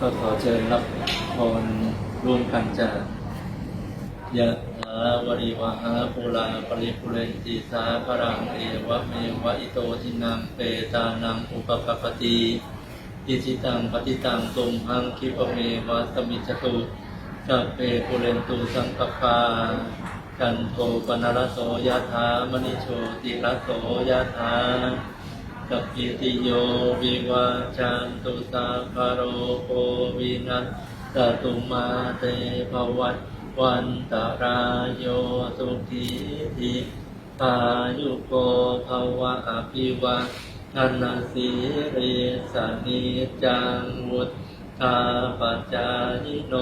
ก็ขอเชิญรับพรร่วมกันจากยะถาวริวหาปุราปริปุเรนติสาพรังเอวะเมวะอิโตทินังเปตานังอุปปปปติอิจิตังปฏิตังตุมหังคิปเมวะสมิจจตุสัพเพปุเรนตุสังกปา จันโทปนรโสยะถามณิโชติรโสยะถาสัพพิติโยวิวาจันตุสาคโรโควินัสสตุมาเตภวัตวันตารายโยสุขีธิพายุโกภวะอภิวะธนาสีริสานิจังวุฒาปัจจายิโน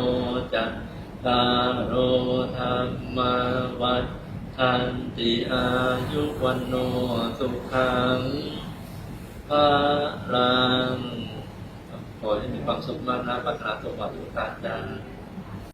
จัต ตารโรธรรมวัฏทันติอายุวันโนสุขังพลังขอให้มีความสุขมากนะปรารถนาสมหวังทุกประการจ้า